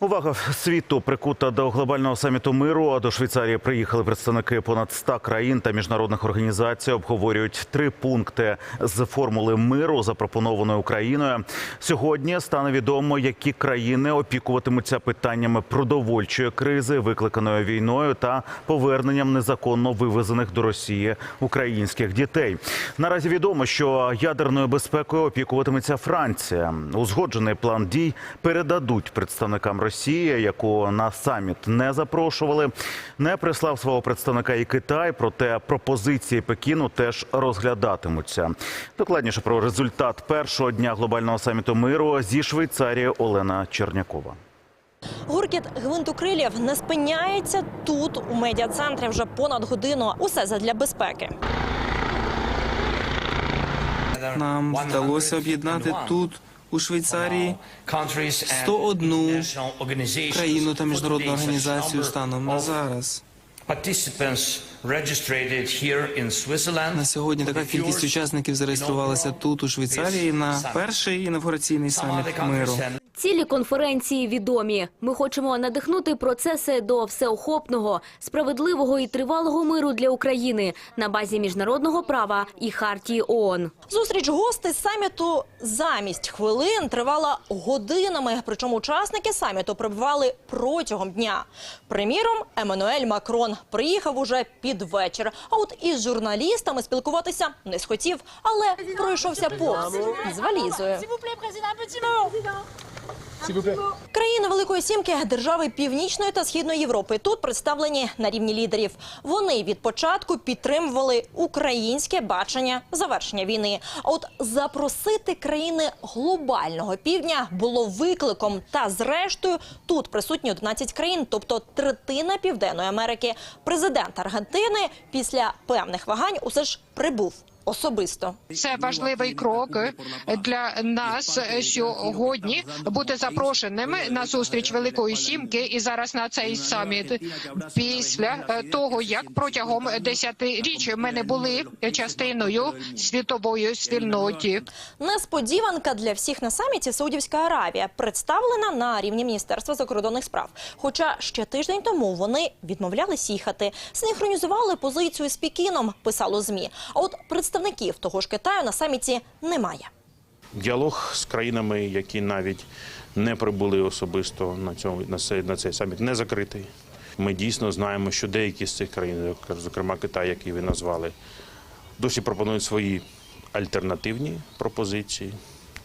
Увага світу прикута до глобального саміту миру. А до Швейцарії приїхали представники понад 100 країн та міжнародних організацій. Обговорюють три пункти з формули миру, запропонованої Україною. Сьогодні стане відомо, які країни опікуватимуться питаннями продовольчої кризи, викликаної війною та поверненням незаконно вивезених до Росії українських дітей. Наразі відомо, що ядерною безпекою опікуватиметься Франція. Узгоджений план дій передадуть представникам Росії, яку на саміт не запрошували. Не прислав свого представника і Китай, проте пропозиції Пекіну теж розглядатимуться. Докладніше про результат першого дня глобального саміту миру зі Швейцарії Олена Чернякова. Гуркіт гвинтокрилів не спиняється тут, у медіа-центрі вже понад годину. Усе задля безпеки. Нам вдалося об'єднати тут, у Швейцарії, 101 країну та міжнародну організацію станом на зараз. На сьогодні така кількість учасників зареєструвалася тут, у Швейцарії, на перший інавгураційний саміт миру. Цілі конференції відомі. Ми хочемо надихнути процеси до всеохопного, справедливого і тривалого миру для України на базі міжнародного права і хартії ООН. Зустріч гостей саміту замість хвилин тривала годинами. Причому учасники саміту прибували протягом дня. Приміром, Еммануель Макрон приїхав уже під вечір. А от із журналістами спілкуватися не схотів, але пройшовся повз з валізою. Країни Великої Сімки, держави Північної та Східної Європи тут представлені на рівні лідерів. Вони від початку підтримували українське бачення завершення війни. От запросити країни глобального півдня було викликом. Та зрештою тут присутні 11 країн, тобто третина Південної Америки. Президент Аргентини після певних вагань усе ж прибув особисто. Це важливий крок для нас сьогодні бути запрошеними на зустріч Великої Сімки і зараз на цей саміт після того, як протягом десятиріч ми не були частиною світової спільноті. Несподіванка для всіх на саміті Саудівська Аравія представлена на рівні Міністерства закордонних справ. Хоча ще тиждень тому вони відмовлялись їхати, синхронізували позицію з Пекіном, писало змі. А от представників того ж Китаю на саміті немає. Діалог з країнами, які навіть не прибули особисто на цьому на цей, на цей саміт, не закритий. Ми дійсно знаємо, що деякі з цих країн, зокрема Китай, який ви назвали, досі пропонують свої альтернативні пропозиції.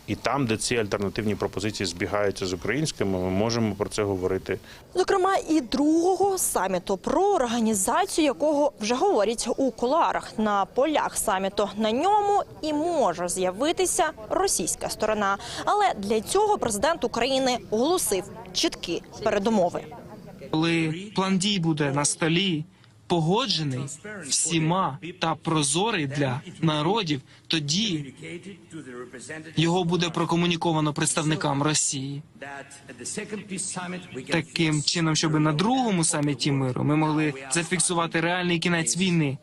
І там, де ці альтернативні пропозиції збігаються з українськими, ми можемо про це говорити Зокрема, і другого саміту, про організацію якого вже говорять у кулуарах на полях саміту. На ньому і може з'явитися російська сторона. Але для цього президент України оголосив чіткі передумови. Коли план дій буде на столі, погоджений всіма та прозорий для народів, тоді його буде прокомуніковано представникам Росії. Таким чином, щоб на другому саміті миру ми могли зафіксувати реальний кінець війни.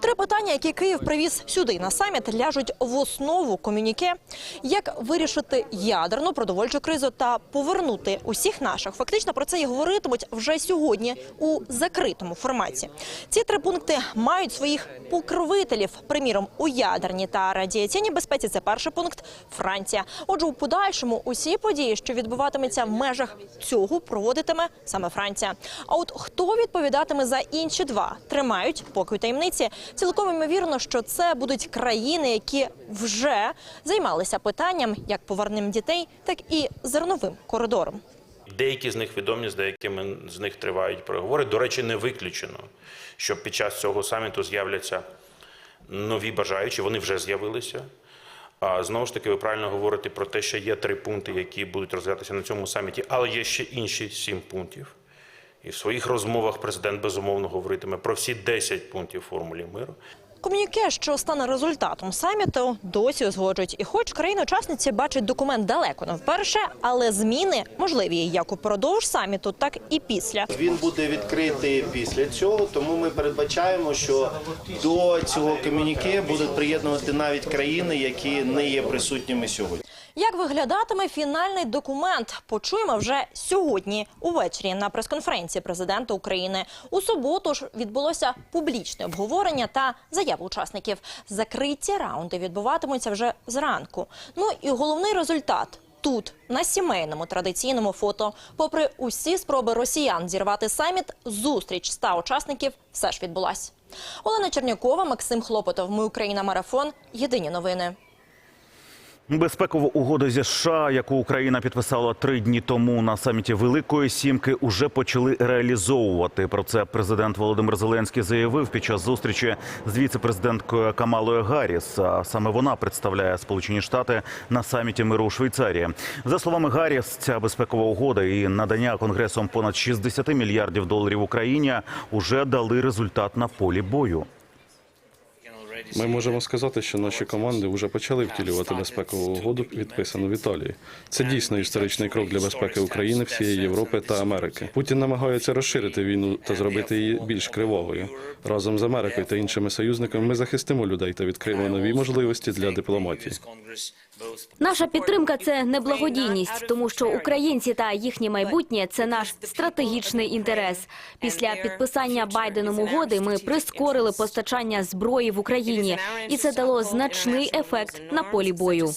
Три питання, які Київ привіз сюди на саміт, ляжуть в основу комюніке. Як вирішити ядерну продовольчу кризу та повернути усіх наших. Фактично про це і говоритимуть вже сьогодні у закритому форматі. Ці три пункти мають своїх покровителів. Приміром, у ядерній та радіаційній безпеці це перший пункт Франція. Отже, у подальшому усі події, що відбуватимуться в межах цього, проводитиме саме Франція. А от хто відповідатиме за інші два, тримають поки у таємниці. Цілком ймовірно, що це будуть країни, які вже займалися питанням як поверненням дітей, так і зерновим коридором. Деякі з них відомі, з деякими з них тривають переговори. До речі, не виключено, що під час цього саміту з'являться нові бажаючі. Вони вже з'явилися. А знову ж таки, ви правильно говорите про те, що є три пункти, які будуть розглядатися на цьому саміті, але є ще інші сім пунктів. І в своїх розмовах президент безумовно говоритиме про всі 10 пунктів формулі миру. Ком'юніке, що стане результатом саміту, досі узгоджують. І хоч країни-учасниці бачать документ далеко не вперше, але зміни можливі як упродовж саміту, так і після. Він буде відкритий після цього, тому ми передбачаємо, що до цього комюніке будуть приєднувати навіть країни, які не є присутніми сьогодні. Як виглядатиме фінальний документ? Почуємо вже сьогодні увечері на прес-конференції президента України. У суботу ж відбулося публічне обговорення та заяви учасників. Закриті раунди відбуватимуться вже зранку. Ну і головний результат. Тут, на сімейному традиційному фото, попри усі спроби росіян зірвати саміт, зустріч ста учасників все ж відбулась. Олена Чернякова, Максим Хлопотов. Ми Україна. Марафон. Єдині новини. Безпекова угода зі США, яку Україна підписала три дні тому на саміті Великої Сімки, уже почали реалізовувати. Про це президент Володимир Зеленський заявив під час зустрічі з віце-президенткою Камалою Гарріс. Саме вона представляє Сполучені Штати на саміті миру у Швейцарії. За словами Гарріс, ця безпекова угода і надання конгресом понад 60 мільярдів доларів Україні уже дали результат на полі бою. Ми можемо сказати, що наші команди вже почали втілювати безпекову угоду, підписану в Італії. Це дійсно історичний крок для безпеки України, всієї Європи та Америки. Путін намагається розширити війну та зробити її більш кривавою. Разом з Америкою та іншими союзниками ми захистимо людей та відкриємо нові можливості для дипломатії. Наша підтримка це не благодійність, тому що українці та їхнє майбутнє це наш стратегічний інтерес. Після підписання Байденом угоди ми прискорили постачання зброї в Україні, і це дало значний ефект на полі бою.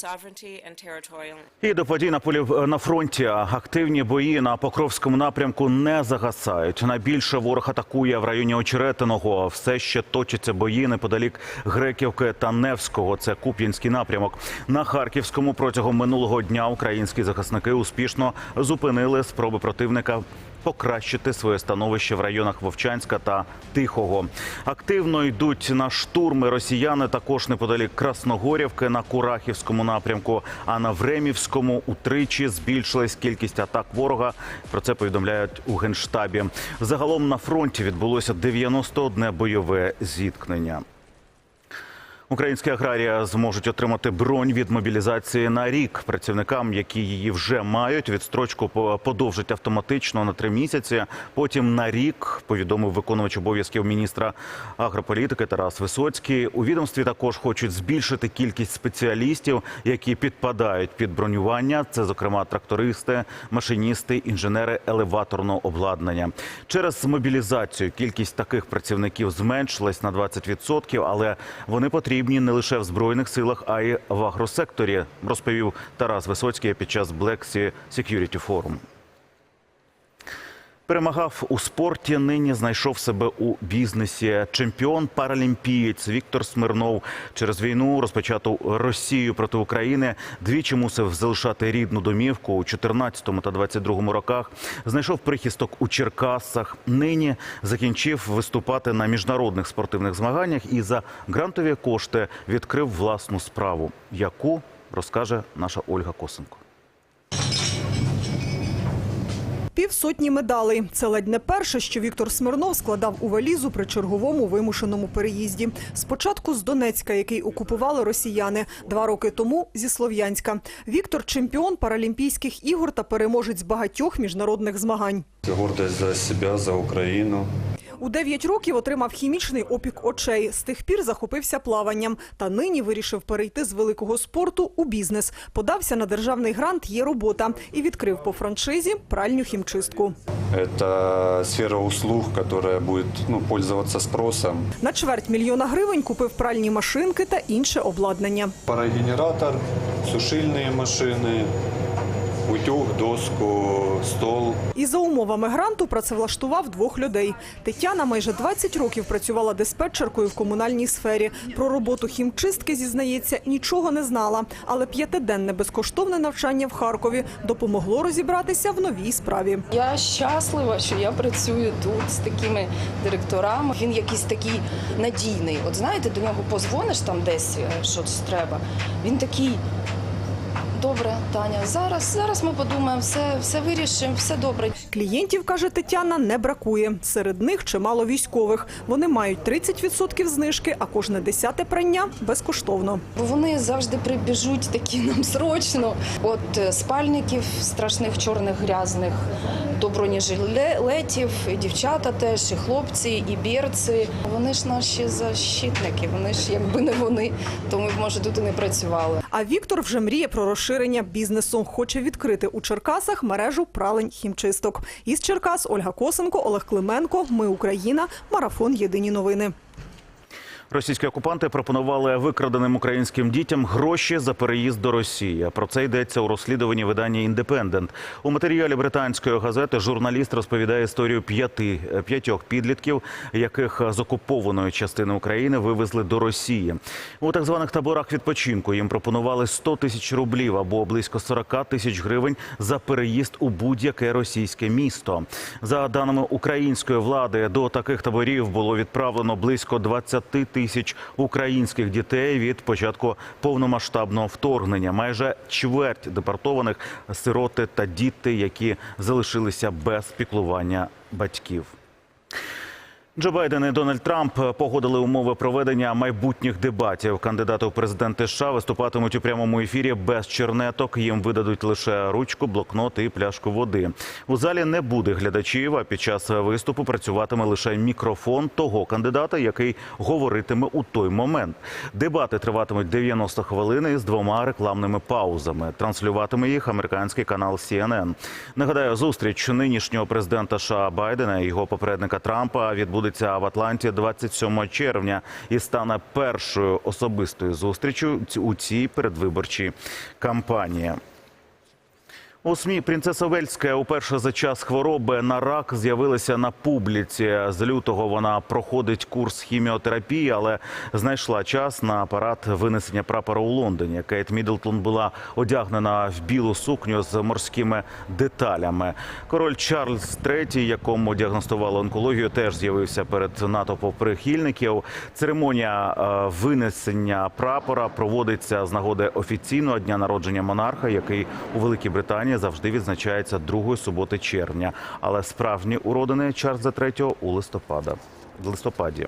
І до подій на полі на фронті активні бої на Покровському напрямку не загасають. Найбільше ворог атакує в районі Очеретиного. Все ще точаться бої неподалік Греківки та Невського. Це Куп'янський напрямок. На Харківському протягом минулого дня українські захисники успішно зупинили спроби противника. Покращити своє становище в районах Вовчанська та Тихого. Активно йдуть на штурми росіяни також неподалік Красногорівки на Курахівському напрямку. А на Времівському утричі збільшилась кількість атак ворога. Про це повідомляють у генштабі. Загалом на фронті відбулося 91 бойове зіткнення. Українські аграрії зможуть отримати бронь від мобілізації на рік. Працівникам, які її вже мають, відстрочку по- подовжать автоматично на три місяці. Потім на рік повідомив виконувач обов'язків міністра агрополітики Тарас Висоцький. У відомстві також хочуть збільшити кількість спеціалістів, які підпадають під бронювання. Це, зокрема, трактористи, машиністи, інженери елеваторного обладнання. Через мобілізацію кількість таких працівників зменшилась на 20%, але вони потрібні не лише в збройних силах, а й в агросекторі, розповів Тарас Висоцький під час Black Sea Security Forum. Перемагав у спорті, нині знайшов себе у бізнесі. Чемпіон паралімпієць Віктор Смирнов через війну, розпочату Росією проти України, двічі мусив залишати рідну домівку у 14 та 22 роках. Знайшов прихисток у Черкасах. Нині закінчив виступати на міжнародних спортивних змаганнях і за грантові кошти відкрив власну справу, яку розкаже наша Ольга Косенко. Півсотні медалей. Це ледь не перше, що Віктор Смирнов складав у валізу при черговому вимушеному переїзді. Спочатку з Донецька, який окупували росіяни, два роки тому зі Слов'янська. Віктор чемпіон Паралімпійських ігор та переможець багатьох міжнародних змагань. Гордость за себя, за Украину. У 9 років отримав хімічний опік очей. З тих пір захопився плаванням. Та нині вирішив перейти з великого спорту у бізнес. Подався на державний грант «Є робота» і відкрив по франшизі пральню хімчистку. Это сфера услуг, которая будет ну, пользоваться спросом. На чверть мільйона гривень купив пральні машинки та інше обладнання. Парогенератор, сушильные машины, утюг, доску, стол. І за умовами гранту працевлаштував двох людей. Тетяна майже 20 років працювала диспетчеркою в комунальній сфері. Про роботу хімчистки, зізнається, нічого не знала. Але п'ятиденне безкоштовне навчання в Харкові допомогло розібратися в новій справі. Я щаслива, що я працюю тут з такими директорами. Він якийсь такий надійний. От знаєте, до нього позвониш там десь е, щось треба. Він такий. Добре, Таня, зараз, зараз ми подумаємо, все, все вирішимо, все добре. Клієнтів, каже Тетяна, не бракує. Серед них чимало військових. Вони мають 30% знижки, а кожне десяте прання безкоштовно. Бо вони завжди прибіжуть такі нам срочно. От е, спальників страшних чорних грязних, до бронежилетів, і дівчата теж, і хлопці, і бірці. Вони ж наші защитники. Вони ж якби не вони, то ми б може тут і не працювали. А Віктор вже мріє про розширення розширення бізнесу. Хоче відкрити у Черкасах мережу пралень хімчисток. Із Черкас Ольга Косенко, Олег Клименко. Ми Україна. Марафон. Єдині новини. Російські окупанти пропонували викраденим українським дітям гроші за переїзд до Росії. Про це йдеться у розслідуванні видання «Індепендент». У матеріалі британської газети журналіст розповідає історію п'яти п'ятьох підлітків, яких з окупованої частини України вивезли до Росії. У так званих таборах відпочинку їм пропонували 100 тисяч рублів або близько 40 тисяч гривень за переїзд у будь-яке російське місто. За даними української влади, до таких таборів було відправлено близько 20 тисяч українських дітей від початку повномасштабного вторгнення. Майже чверть депортованих сироти та діти, які залишилися без піклування батьків. Джо Байден і Дональд Трамп погодили умови проведення майбутніх дебатів. Кандидати у президенти США виступатимуть у прямому ефірі без чернеток. Їм видадуть лише ручку, блокнот і пляшку води. У залі не буде глядачів. А під час виступу працюватиме лише мікрофон того кандидата, який говоритиме у той момент. Дебати триватимуть 90 хвилин із двома рекламними паузами. Транслюватиме їх американський канал CNN. Нагадаю, зустріч нинішнього президента США Байдена і його попередника Трампа відбудеться в Атланті 27 червня і стане першою особистою зустрічю у цій передвиборчій кампанії. У СМІ принцеса Вельська уперше за час хвороби на рак з'явилася на публіці. З лютого вона проходить курс хіміотерапії, але знайшла час на апарат винесення прапора у Лондоні. Кейт Міддлтон була одягнена в білу сукню з морськими деталями. Король Чарльз III, якому діагностували онкологію, теж з'явився перед натовпом прихильників. Церемонія е, винесення прапора проводиться з нагоди офіційного дня народження монарха, який у Великій Британії завжди відзначається другої суботи червня. Але справжні уродини Чарльза III у листопада в листопаді.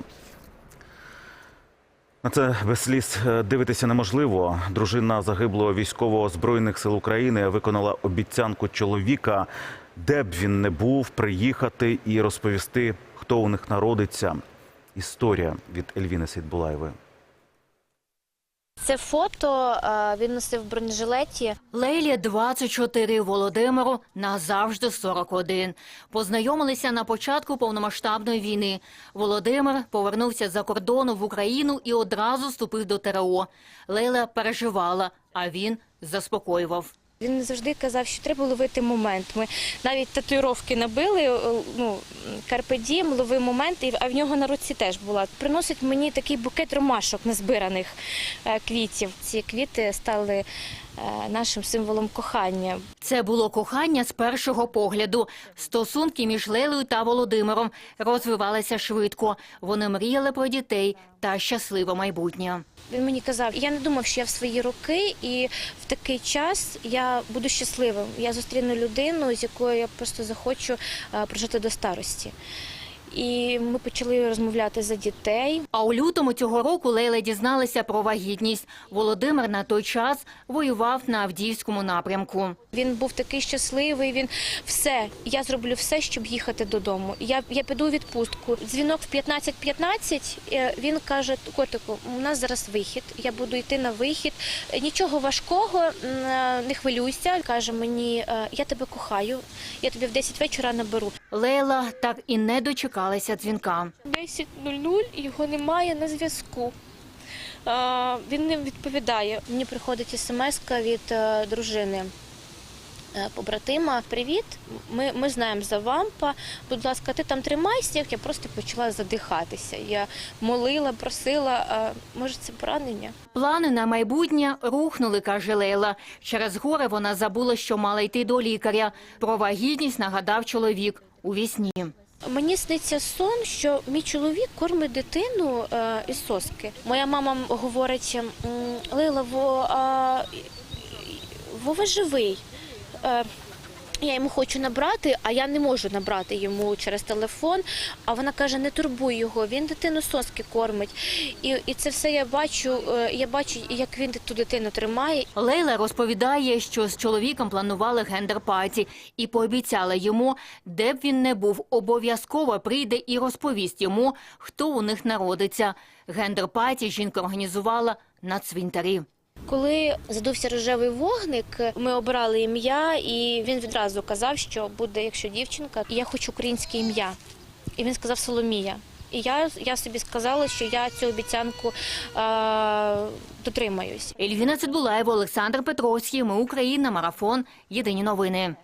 На це без сліз е, дивитися неможливо. Дружина загиблого військового збройних сил України виконала обіцянку чоловіка, де б він не був, приїхати і розповісти, хто у них народиться. Історія від Ельвіни Сейдбулаєвої. Це фото е, він носив бронежилеті. Лейлі 24, Володимиру назавжди 41. Познайомилися на початку повномасштабної війни. Володимир повернувся за кордону в Україну і одразу вступив до ТРО. Лейла переживала, а він заспокоював. Він завжди казав, що треба ловити момент. Ми навіть татуїровки набили. е, Ну карпедім, лови момент, а в нього на руці теж була. Приносить мені такий букет ромашок незбираних е, квітів. Ці квіти стали нашим символом кохання. Це було кохання з першого погляду. Стосунки між Лейлою та Володимиром розвивалися швидко. Вони мріяли про дітей та щасливе майбутнє. Він мені казав, я не думав, що я в свої роки і в такий час я буду щасливим. Я зустріну людину, з якою я просто захочу е, прожити до старості. І ми почали розмовляти за дітей. А у лютому цього року Лейла дізналася про вагітність. Володимир на той час воював на Авдіївському напрямку. Він був такий щасливий. Він все, я зроблю все, щоб їхати додому. Я, я піду у відпустку. Дзвінок в 15.15, е, Він каже: котику, у нас зараз вихід. Я буду йти на вихід. Нічого важкого, е, не хвилюйся. Каже мені, е, я тебе кохаю. Я тобі в 10 вечора наберу. Лейла так і не дочекалася дзвінка. 10.00 його немає на зв'язку. Він не відповідає. Мені приходить смс від е, дружини. е, Побратима, привіт. Ми, ми знаємо за вампа. Будь ласка, ти там тримайся. Я просто почала задихатися. Я молила, просила. а, Може, це поранення? Плани на майбутнє рухнули, каже Лейла. Через горе вона забула, що мала йти до лікаря. Про вагітність нагадав чоловік у вісні. Мені сниться сон, що мій чоловік кормить дитину е, із соски. Моя мама говорить: Лила, Вова живий. Я йому хочу набрати, а я не можу набрати йому через телефон. А вона каже: не турбуй його, він дитину соски кормить. І, і це все я бачу. е, Я бачу, як він ту дитину тримає. Лейла розповідає, що з чоловіком планували гендер-паті і пообіцяла йому, де б він не був, обов'язково прийде і розповість йому, хто у них народиться. Гендер-паті жінка організувала на цвинтарі. Коли задувся рожевий вогник, ми обирали ім'я, і він відразу казав, що буде, якщо дівчинка, і я хочу українське ім'я. І він сказав Соломія. І я, я собі сказала, що я цю обіцянку е, дотримаюсь. Ельвіна Цидбулаєва, Олександр Петровський. Ми Україна. Марафон. Єдині новини.